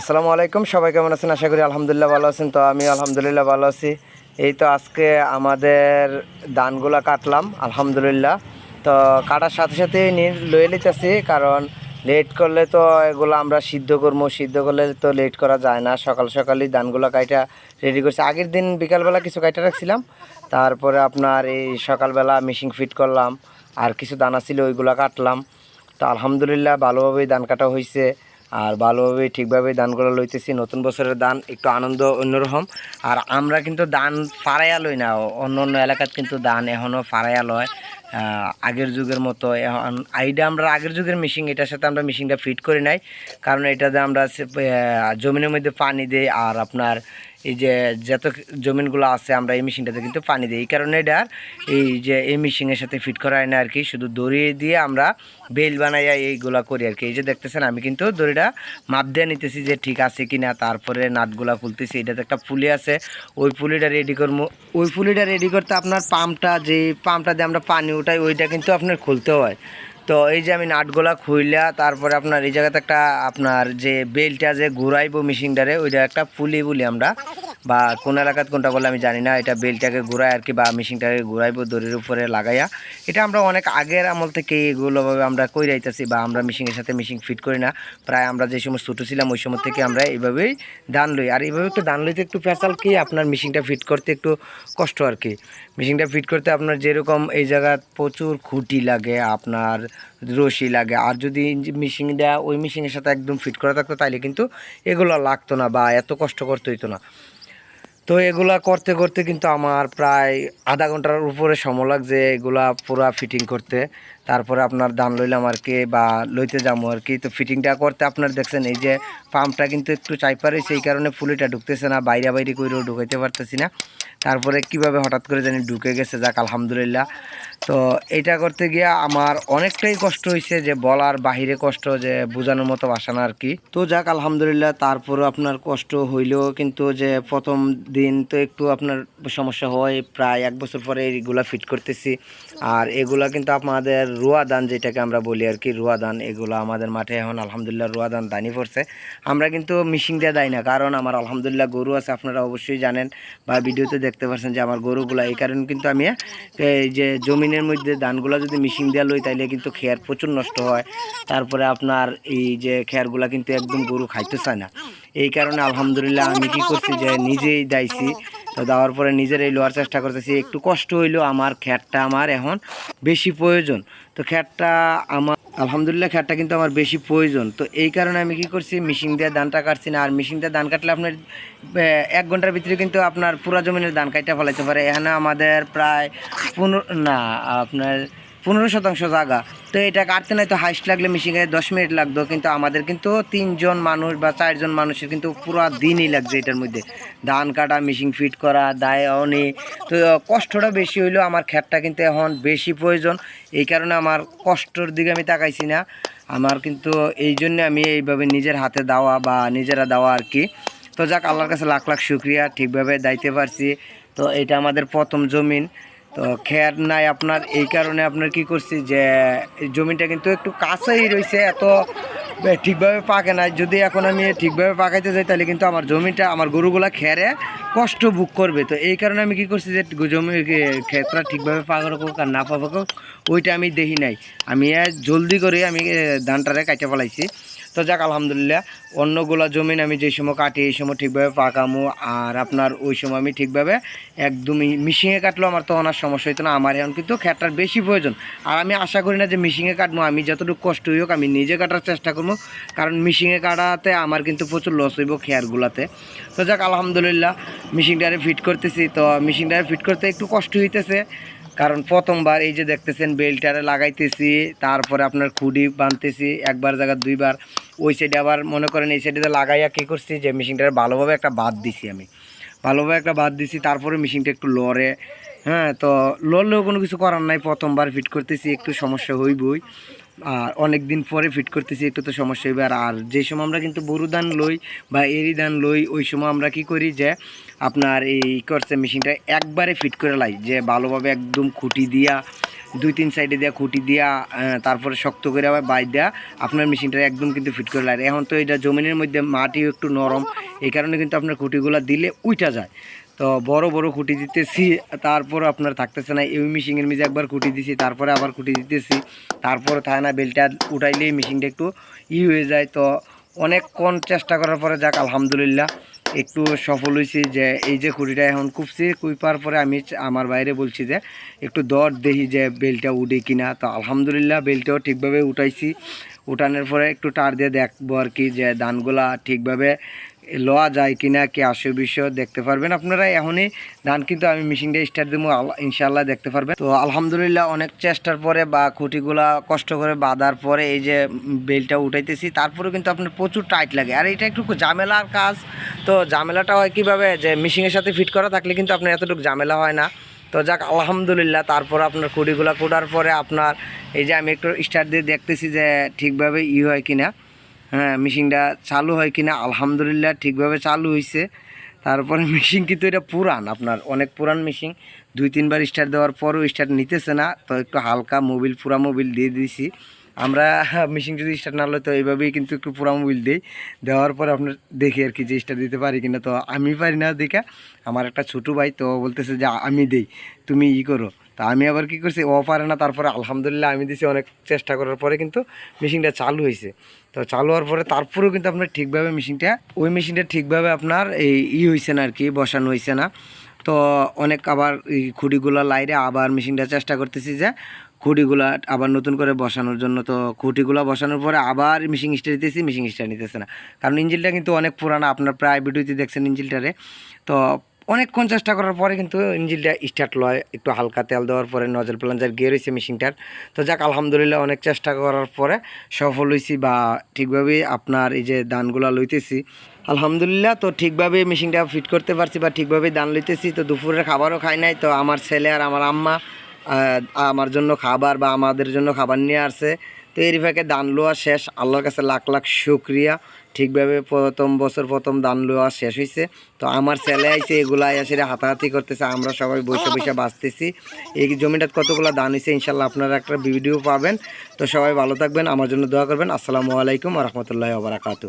আসসালামু আলাইকুম, সবাই কেমন আছেন? আশা করি আলহামদুলিল্লাহ ভালো আছেন। তো আমি আলহামদুলিল্লাহ ভালো আছি। এই তো আজকে আমাদের ধানগুলা কাটলাম, আলহামদুলিল্লাহ। তো কাটার সাথে সাথে লয়ে নিতেছি, কারণ লেট করলে তো এগুলো আমরা সিদ্ধ করব, সিদ্ধ করলে তো লেট করা যায় না। সকাল সকালই ধানগুলো কাইটা রেডি করছি। আগের দিন বিকালবেলা কিছু কাইটা রাখছিলাম, তারপরে আপনার এই সকালবেলা মেশিন ফিট করলাম, আর কিছু দানা ছিল ওইগুলো কাটলাম। তো আলহামদুলিল্লাহ ভালোভাবেই ধান কাটা হয়েছে আর বালুভাবে ঠিকভাবে দান করা লইতেছি। নতুন বছরের দান একটু আনন্দ, অন্যরকম। আর আমরা কিন্তু দান ফারাইয়া লই না, অন্য অন্য এলাকাত কিন্তু দান এখনও ফারাইয়া লয়। আগের যুগের মতো এখন আইডা আমরা আগের যুগের মেশিন এটার সাথে আমরা মেশিনটা ফিট করি নাই। কারণ এটাতে আমরা জমিনের মধ্যে পানি দিই আর আপনার এই যে যত জমিনগুলো আছে, আমরা এই মেশিনটাতে কিন্তু পানি দিই। এই কারণে এটা এই যে এই মেশিনের সাথে ফিট করা হয় না আর কি, শুধু দড়ি দিয়ে আমরা বেল বানাইয়া এইগুলা করি আর কি। এই যে দেখতেছেন, আমি কিন্তু দড়িটা মাপ দিয়ে নিতেছি যে ঠিক আছে কি না তারপরে নাটগুলা ফুলতেছি এটাতে একটা পুলি আছে, ওই পুলিটা রেডি করব ওই পুলিটা রেডি করতে আপনার পাম্পটা, যে পাম্পটা দিয়ে আমরা পানি উঠাই, ওইটা কিন্তু আপনার খুলতে হয়। তো এই যে আমি নাটগুলা খুইলা, তারপরে আপনার এই জায়গাতে একটা আপনার যে বেলটা যে ঘুরাইবো মেশিনটারে, ওইটা একটা পুলি বলি আমরা বা কোন এলাকাত কোনটা বলে আমি জানি না। এটা বেলটাকে ঘুরাই আর কি বা মেশিনটাকে ঘুরাইবো দড়ির উপরে লাগাইয়া। এটা আমরা অনেক আগের আমল থেকে এগুলোভাবে আমরা কই রাইতেছি বা আমরা মেশিনের সাথে মেশিন ফিট করি না। প্রায় আমরা যে সময় ছোটো ছিলাম, ওই সময় থেকে আমরা এইভাবেই ধান লই। আর এইভাবে একটু ধান লইতে একটু ফেসাল কি আপনার মেশিনটা ফিট করতে একটু কষ্ট আর কি। মেশিনটা ফিট করতে আপনার যেরকম এই জায়গায় প্রচুর খুঁটি লাগে, আপনার রশি লাগে। আর যদি মেশিনটা ওই মেশিনের সাথে একদম ফিট করা থাকতো, তাইলে কিন্তু এগুলো লাগতো না বা এত কষ্ট করতে হইতো না। তো এগুলা করতে করতে কিন্তু আমার প্রায় আধা ঘণ্টার উপরে সময় লাগছে এগুলা পুরা ফিটিং করতে। তারপরে আপনার দান লইলাম আর কি, বা লইতে যাব আর কি। তো ফিটিংটা করতে আপনার দেখছেন, এই যে পাম্পটা কিন্তু একটু চাইপা রয়েছে এই কারণে ফুলিটা ঢুকতেছে না, বাইরে বাইরে করেও ঢুকাইতে পারতেছি না। তারপরে কীভাবে হঠাৎ করে জানি ঢুকে গেছে, যাক আলহামদুলিল্লাহ। তো এটা করতে গিয়ে আমার অনেকটাই কষ্ট হয়েছে যে বলার বাহিরে কষ্ট যে বোঝানোর মতো ভাষা না আর কি। তো যাক আলহামদুলিল্লাহ তারপরে আপনার কষ্ট হইলেও কিন্তু যে প্রথম দিন তো একটু আপনার সমস্যা হয়। প্রায় এক বছর পরে এইগুলা ফিট করতেছি। আর এগুলা কিন্তু আমাদের রুয়া দান যেটাকে আমরা বলি আর কি রুয়া দান এগুলো আমাদের মাঠে এখন আলহামদুলিল্লাহ রুয়া দান দানি পড়ছে। আমরা কিন্তু মিশিং দিয়ে দেয় না, কারণ আমার আলহামদুলিল্লাহ গরু আছে, আপনারা অবশ্যই জানেন বা ভিডিওতে দেখতে পাচ্ছেন যে আমার গরুগুলা, এই কারণে কিন্তু আমি, এই যে জমিনের মধ্যে ধানগুলো যদি মিশিং দেওয়া লই, তাইলে কিন্তু খেয়ার প্রচুর নষ্ট হয়। তারপরে আপনার এই যে খেয়ারগুলা কিন্তু একদম গরু খাইতে চায় না। এই কারণে আলহামদুলিল্লাহ আমি কি করছি যে নিজেই দাইছি। তো দেওয়ার পরে নিজের এই লোয়ার চেষ্টা করতেছি। একটু কষ্ট হইল, আমার খ্যাটটা আমার এখন বেশি প্রয়োজন। তো খ্যাটটা আমার আলহামদুলিল্লাহ খ্যাটটা কিন্তু আমার বেশি প্রয়োজন। তো এই কারণে আমি কি করছি মিশিং দিয়ে ধানটা কাটছি না। আর মিশিং দিয়ে ধান কাটলে আপনার এক ঘণ্টার ভিতরে কিন্তু আপনার পুরা জমিনের ধান কাটটা ফলাইতে পারে। এখানে আমাদের প্রায় পনেরো না, আপনার পনেরো শতাংশ জায়গা তো এটা কাটতে নাই তো হাইস্ট লাগলে মিশিংয়ে দশ মিনিট লাগতো, কিন্তু আমাদের কিন্তু তিনজন মানুষ বা চারজন মানুষের কিন্তু পুরো দিনই লাগছে এটার মধ্যে। ধান কাটা মিশিং ফিট করা, দায় অনি। তো কষ্টটা বেশি হইলেও আমার খ্যাটটা কিন্তু এখন বেশি প্রয়োজন। এই কারণে আমার কষ্টর দিকে আমি তাকাইছি না। আমার কিন্তু এই জন্য আমি এইভাবে নিজের হাতে দেওয়া বা নিজেরা দেওয়া আর কি। তো যাক, আল্লাহর কাছে লাখ লাখ শুক্রিয়া। ঠিকভাবে দাইতে পারছি। তো এটা আমাদের প্রথম জমিন। তো খেয়ার নাই আপনার, এই কারণে আপনার কি করছি যে জমিটা কিন্তু একটু কাছেই রয়েছে এত ঠিকভাবে পাকে না যদি এখন আমি ঠিকভাবে পাকাইতে যাই, তাহলে কিন্তু আমার জমিটা, আমার গরুগুলা খেয়ারে কষ্ট বুক করবে। তো এই কারণে আমি কি করছি যে জমি ক্ষেতটা ঠিকভাবে পাকা হোক আর না পাকা ওইটা আমি দেখি নাই। আমি জলদি করে আমি ধানটারে কাটে ফেলাইছি। তো যাক, আলহামদুলিল্লাহ, অন্যগুলা জমিন আমি যে সময় কাটি, এই সময় ঠিকভাবে পাকামো, আর আপনার ওই সময় আমি ঠিকভাবে একদমই মিশিংয়ে কাটলেও আমার তখন আর সমস্যা হইতো না। আমার এখন কিন্তু খ্যাটটার বেশি প্রয়োজন। আর আমি আশা করি না যে মিশিংয়ে কাটবো আমি যতটুকু কষ্ট হোক আমি নিজে কাটার চেষ্টা করব কারণ মিশিংয়ে কাটাতে আমার কিন্তু প্রচুর লস হইব খেয়ারগুলাতে। তো যাক, আলহামদুলিল্লাহ মিশিংটারে ফিট করতেছি। তো মিশিংটারে ফিট করতে একটু কষ্ট হইতেছে। কারণ প্রথমবার এই যে দেখতেছেন বেল্টারে লাগাইতেছি, তারপরে আপনার খুঁড়ি বাঁধতেছি, একবার জায়গা, দুইবার। ওই সাইডে আবার মনে করেন এই সাইডে লাগাইয়া কী করছি, যে মেশিনটারে ভালোভাবে একটা বাদ দিছি আমি। ভালোভাবে একটা বাদ দিছি, তারপরে মেশিনটা একটু লড়ে হ্যাঁ তো লড়লেও কোনো কিছু করার নাই, প্রথমবার ফিট করতেছি, একটু সমস্যা হইবই। আর অনেক দিন পরে ফিট করতেছি, একটু তো সমস্যা হইবে। আর যে সময় আমরা কিন্তু বরু ধান লই বা এরি ধান লই, ওই সময় আমরা কি করি যে, আপনার এই করছে মেশিনটা একবারে ফিট করে লাই। যে ভালোভাবে একদম খুঁটি দিয়া, দুই তিন সাইডে দেওয়া খুঁটি দিয়া তারপরে শক্ত করে আবার বাইর দেওয়া আপনার মেশিনটা একদম কিন্তু ফিট করে লাগে এখন তো এটা জমিনের মধ্যে মাটিও একটু নরম, এই কারণে কিন্তু আপনার খুঁটিগুলো দিলে উইটা যায়। তো বড় বড় খুঁটি দিতেছি, তারপর আপনার থাকতেছে না, এই মেশিনের মেঝে একবার খুঁটি দিছি, তারপরে আবার খুঁটি দিতেছি, তারপর থাকে না বেলটা উঠাইলেই মেশিনটা একটু ই হয়ে যায়। তো অনেকক্ষণ চেষ্টা করার পরে যাক, আলহামদুলিল্লাহ, একটু সফল হয়েছি যে এই যে খুঁটিটা এখন কুপছি কুইপার পরে আমি আমার বাইরে বলছি যে একটু দর দেখি যে বেলটা উঠে কিনা। তো আলহামদুলিল্লাহ, বেলটাও ঠিকভাবে উঠাইছি। উঠানোর পরে একটু টার দিয়ে দেখব আর কি যে ধানগুলা ঠিকভাবে লওয়া যায় কিনা, কি আসে বিষয় দেখতে পারবেন। আপনারা এখনই ধান কিন্তু আমি মেশিনটা স্টার্ট দেবো ইনশাল্লাহ দেখতে পারবেন। তো আলহামদুলিল্লাহ অনেক চেষ্টার পরে বা খুঁটিগুলা কষ্ট করে বাঁধার পরে এই যে বেলটা উঠাইতেছি তারপরে কিন্তু আপনার প্রচুর টাইট লাগে। আর এটা একটু ঝামেলার কাজ। তো ঝামেলাটা হয় কীভাবে? যে মেশিনের সাথে ফিট করা থাকলে কিন্তু আপনার এতটুকু ঝামেলা হয় না। তো যাক, আলহামদুলিল্লাহ তারপর আপনার খুঁটিগুলা কোটার পরে আপনার এই যে আমি একটু স্টার্ট দিয়ে দেখতেছি যে ঠিকভাবে ই হয় কিনা। হ্যাঁ মেশিনটা চালু হয় কিনা, আলহামদুলিল্লাহ ঠিকভাবে চালু হয়েছে তারপরে মেশিন কিন্তু এটা পুরান আপনার, অনেক পুরান মেশিন। দুই, তিনবার স্টার্ট দেওয়ার পরও স্টার্ট নিতেছে না, তো একটু হালকা মোবিল, পুরা মোবিল দিয়ে দিয়েছি আমরা মেশিন যদি স্টার্ট না হলে তো এইভাবেই কিন্তু একটু পুরা মোবিল দিই। দেওয়ার পরে আপনার দেখি আর কি যে স্টার্ট দিতে পারি কিনা। তো আমি পারি না দেখা, আমার একটা ছোটো ভাই তো বলতেছে যে, আমি দেই, তুমি ই করো। তা আমি আবার কি করছি, ও পারে না, তারপরে আলহামদুলিল্লাহ আমি দিছি, অনেক চেষ্টা করার পরে কিন্তু মেশিনটা চালু হয়েছে তো চালু হওয়ার পরে তারপরেও কিন্তু আপনার ঠিকভাবে মেশিনটা, ওই মেশিনটা ঠিকভাবে আপনার এই ই হয়েছে না আর কি বসানো হয়েছে না। তো অনেক আবার এই খুঁটিগুলো লাইরে আবার মেশিনটা চেষ্টা করতেছি যে খুঁটিগুলা আবার নতুন করে বসানোর জন্য। তো খুঁটিগুলো বসানোর পরে আবার মিশিং স্টার দিতেছি মিশিং স্টার নিতেছে না। কারণ ইঞ্জিনটা কিন্তু অনেক পুরানা, আপনার প্রায় ভিডিওতে দেখছেন ইঞ্জিনটারে তো অনেকক্ষণ চেষ্টা করার পরে কিন্তু ইঞ্জিনটা স্টার্ট লয়। একটু হালকা তেল দেওয়ার পরে নজল প্লাঞ্জার গিয়ে রয়েছে মেশিনটার তো যাক, আলহামদুলিল্লাহ অনেক চেষ্টা করার পরে সফল হয়েছি বা ঠিকভাবে আপনার এই যে দানগুলো লইতেছি। আলহামদুলিল্লাহ, তো ঠিকভাবে মেশিনটা ফিট করতে পারছি বা ঠিকভাবে দান লইতেছি। তো দুপুরের খাবারও খাই নাই, তো আমার ছেলে আর আমার আম্মা আমার জন্য খাবার বা আমাদের জন্য খাবার নিয়ে আসছে। তো এর দান লোয়া শেষ। আল্লাহর কাছে লাখ লাখ শুক্রিয়া। ঠিকভাবে প্রথম বছর প্রথম দান লোয়া শেষ হয়েছে তো আমার ছেলে আইসে এগুলা এসে হাতাহাতি করতেছে, আমরা সবাই বসে বসে বাঁচতেছি। এই জমিটা কতগুলো দান হয়েছে ইনশাল্লাহ আপনারা একটা ভিডিও পাবেন। তো সবাই ভালো থাকবেন, আমার জন্য দোয়া করবেন। আসসালামু আলাইকুম রহমতুল্লাহ বারাকাতু